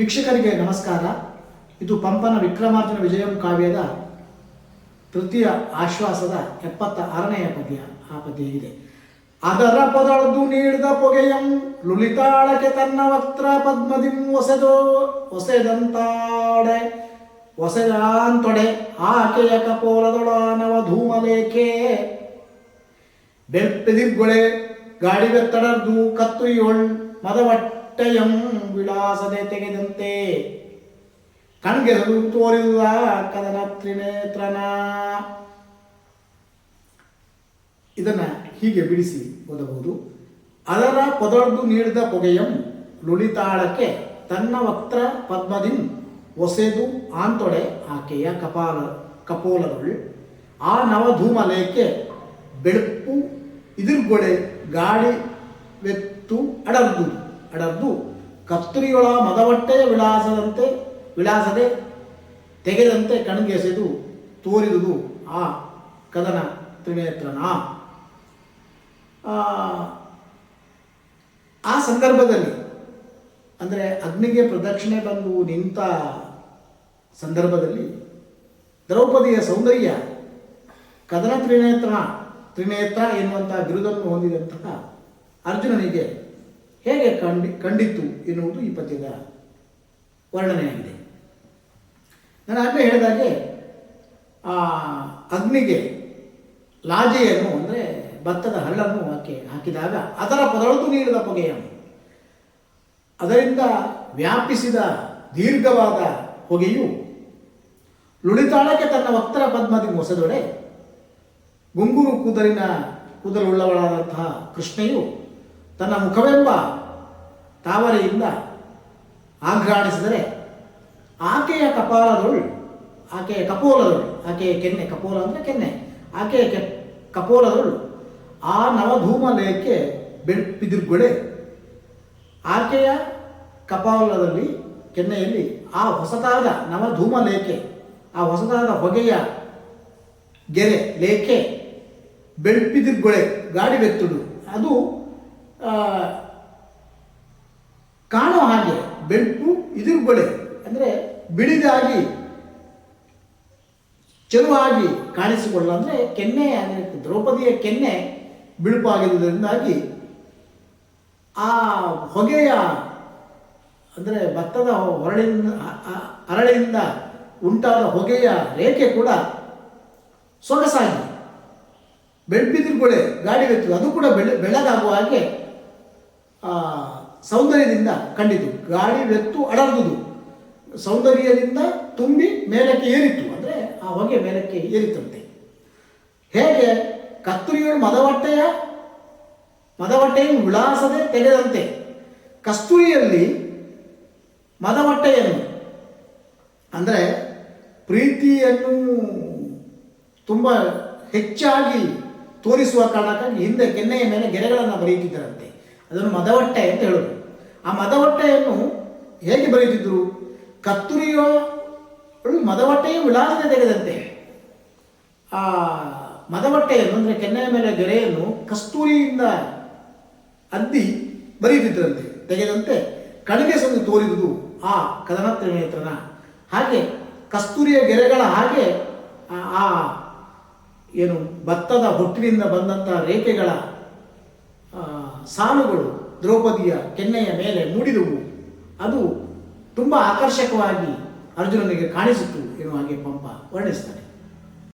ವೀಕ್ಷಕರಿಗೆ ನಮಸ್ಕಾರ. ಇದು ಪಂಪನ ವಿಕ್ರಮಾರ್ಜುನ ವಿಜಯಂ ಕಾವ್ಯದ ತೃತೀಯ ಆಶ್ವಾಸದ ಎಪ್ಪತ್ತ ಆರನೆಯ ಪದ್ಯ. ಆ ಪದ್ಯ ಇದೆ. ಅದರ ಪದಳದು ನೀಡಿದ ಪೊಗೆಯಂ ಲುಲಿತಾಳಕ್ಕೆ ತನ್ನ ವಕ್ತ್ರ ಪದ್ಮದಿಂ ಒಸೆದು, ಒಸೆದಂತಾಡೆ, ಒಸೆದಾಂತೊಡೆ, ಆಕೆಯ ಕಪೋಲದೊಳಾನವ ಧೂಮಲೇಖೆ. ಬೆರ್ಪೆದಿರ್ಗೊಳೆ, ಗಾಡಿ ಬೆತ್ತಡರ್ದು ಕತ್ತುರಿಯೊಳ್ ಮದವಟ್ಟೆಯಂ ವಿಳಾಸದೆ ತೆಗೆದಂತೆ. ಕಣ್ಗೆ ತೋರಿಲ್ಲ ಕದನ ತ್ರಿನೇತ್ರನ. ಇದನ್ನ ಹೀಗೆ ಬಿಡಿಸಿ ಓದಬಹುದು. ಅದರ ಪೊದಳ್ದು ನೀಡಿದ ಪೊಗೆಯಂ ಲುಳಿತಾಳಕ್ಕೆ ತನ್ನ ವಕ್ರ ಪದ್ಮದಿನ್ ಒಸೆದು ಆಂತೊಡೆ ಆಕೆಯ ಕಪಾಲ ಕಪೋಲಗಳು. ಆ ನವಧೂಮಲೇಕೆ ಬೆಳಪು ಇದಿರ್ಗೊಡೆ ಗಾಳಿ, ವೆತ್ತು ಅಡರ್ದು ಅಡರ್ದು ಕತ್ತರಿಯೊಳ ಮದವಟ್ಟೆಯ ವಿಳಾಸದಂತೆ ವಿಳಾಸದೆ ತೆಗೆದಂತೆ ಕಣ್ಗೆಸೆದು ತೋರಿದುದು ಆ ಕದನ ತ್ರಿನೇತ್ರನ. ಆ, ಸಂದರ್ಭದಲ್ಲಿ ಅಂದರೆ ಅಗ್ನಿಗೆ ಪ್ರದಕ್ಷಿಣೆ ಬಂದು ನಿಂತ ಸಂದರ್ಭದಲ್ಲಿ ದ್ರೌಪದಿಯ ಸೌಂದರ್ಯ ಕದನ ತ್ರಿನೇತ್ರ ತ್ರಿನೇತ್ರ ಎನ್ನುವಂತಹ ಬಿರುದನ್ನು ಹೊಂದಿದಂತಹ ಅರ್ಜುನನಿಗೆ ಹೇಗೆ ಕಂಡಿ, ಕಂಡಿತ್ತು ಎನ್ನುವುದು ಈ ಪದ್ಯದ ವರ್ಣನೆಯಾಗಿದೆ ನಾನು ಆಗಲೇ ಹೇಳಿದಾಗೆ ಆ ಅಗ್ನಿಗೆ ಲಾಜೆಯನ್ನು ಅಂದರೆ ಭತ್ತದ ಹಳ್ಳನ್ನು ಹಾಕಿ, ಹಾಕಿದಾಗ ಅದರ ಪದಳದು ನೀಡಿದ ಹೊಗೆಯನ್ನು ಅದರಿಂದ ವ್ಯಾಪಿಸಿದ ದೀರ್ಘವಾದ ಹೊಗೆಯು ಲುಳಿತಾಳಕ್ಕೆ ತನ್ನ ವಕ್ತರ ಪದ್ಮದಿ ಮೊಸದೊಡೆ, ಗುಂಗುರು ಕೂದಲಿನ ಕೂದಲುಳ್ಳವಳಾದಂತಹ ಕೃಷ್ಣೆಯು ತನ್ನ ಮುಖವೆಂಬ ತಾವರೆಯಿಂದ ಆಘ್ರಾಣಿಸಿದರೆ ಆಕೆಯ ಕಪಾಲದೊಳು, ಆಕೆಯ ಕಪೋಲದೊಳು, ಆಕೆಯ ಕೆನ್ನೆ, ಕಪೋಲ ಅಂದರೆ ಕೆನ್ನೆ, ಆಕೆಯ ಕೆ, ಕಪೋಲದೊಳು ಆ ನವಧೂಮಲಯಕ್ಕೆ ಬೆಳ್ಪಿದಿರ್ಗೊಳೆ ಆಕೆಯ ಕಪಾಲದಲ್ಲಿ, ಕೆನ್ನೆಯಲ್ಲಿ ಆ ಹೊಸತಾದ ನವಧೂಮಲೇಖೆ ಆ ಹೊಸತಾದ ಹೊಗೆಯ ಗೆರೆ ಲೇಖೆ ಬೆಳ್ಪಿದಿರ್ಗೊಳೆ ಗಾಡಿ ಬೆತ್ತುಡು. ಅದು ಕಾಣೋ ಹಾಗೆ ಬೆಳ್ಪು ಬಳೆ. ಅಂದರೆ ಬಿಳಿದಾಗಿ, ಚೆಲುವಾಗಿ ಕಾಣಿಸಿಕೊಳ್ಳ ಅಂದರೆ ಕೆನ್ನೆ ದ್ರೌಪದಿಯ ಕೆನ್ನೆ ಬಿಳುಪಾಗಿರುವುದರಿಂದಾಗಿ ಆ ಹೊಗೆಯ ಅಂದರೆ ಭತ್ತದ ಹೊರಳಿನ ಅ- ಅ- ಉಂಟಾದ ಹೊಗೆಯ ರೇಖೆ ಕೂಡ ಸೊಗಸಾಗಿ ಬೆಳ್ಪಿದಿರ್ಗೊಳೆ ಗಾಡಿ ಬೆತ್ತು ಅದು ಕೂಡ ಬೆಳೆ, ಬೆಳಗಾಗುವ ಹಾಗೆ ಸೌಂದರ್ಯದಿಂದ ಕಂಡಿತು. ಗಾಳಿ ಬೆತ್ತು ಅಡರ್ದುದು ಸೌಂದರ್ಯದಿಂದ ತುಂಬಿ ಮೇಲಕ್ಕೆ ಏರಿತ್ತು. ಅಂದರೆ ಆ ಹೊಗೆ ಮೇಲಕ್ಕೆ ಏರಿತಂತೆ ಹೇಗೆ? ಕಸ್ತೂರಿಯು ಮದವಟ್ಟೆಯ, ಮದವಟ್ಟೆಯನ್ನು ವಿಳಾಸದೆ ತೆಗೆದಂತೆ. ಕಸ್ತೂರಿಯಲ್ಲಿ ಮದವಟ್ಟೆಯನ್ನು, ಅಂದರೆ ಪ್ರೀತಿಯನ್ನು ತುಂಬ ಹೆಚ್ಚಾಗಿ ತೋರಿಸುವ ಕಾರಣಕ್ಕಾಗಿ ಹಿಂದೆ ಕೆನ್ನೆಯ ಮೇಲೆ ಗೆರೆಗಳನ್ನು ಬರೆಯುತ್ತಿದ್ದರಂತೆ. ಅದನ್ನು ಮದವಟ್ಟೆ ಅಂತ ಹೇಳೋದು. ಆ ಮದವಟ್ಟೆಯನ್ನು ಹೇಗೆ ಬರೆಯುತ್ತಿದ್ದರು? ಕತ್ತುರಿಯೋ ಮದವಟ್ಟೆಯ ವಿಳಾಸದ ತೆಗೆದಂತೆ. ಆ ಮದವಟ್ಟೆಯನ್ನು, ಅಂದರೆ ಕೆನ್ನೆಯ ಮೇಲೆ ಗೆರೆಯನ್ನು ಕಸ್ತೂರಿಯಿಂದ ಅದ್ದಿ ಬರೆಯುತ್ತಿದ್ದರಂತೆ. ತೆಗೆದಂತೆ ಕಣಿಗೆ ಸಂದು ತೋರಿದುದು ಆ ಕದನ ಹಾಗೆ ಕಸ್ತೂರಿಯ ಗೆರೆಗಳ ಹಾಗೆ ಆ- ಏನು ಭತ್ತದ ಹೊಟ್ಟಿನಿಂದ ಬಂದಂತಹ ರೇಖೆಗಳ ಸಾಲುಗಳು ದ್ರೌಪದಿಯ ಕೆನ್ನೆಯ ಮೇಲೆ ಮೂಡಿದವು. ಅದು ತುಂಬ ಆಕರ್ಷಕವಾಗಿ ಅರ್ಜುನನಿಗೆ ಕಾಣಿಸಿತು ಎನ್ನುವ ಹಾಗೆ ಪಂಪ ವರ್ಣಿಸ್ತಾನೆ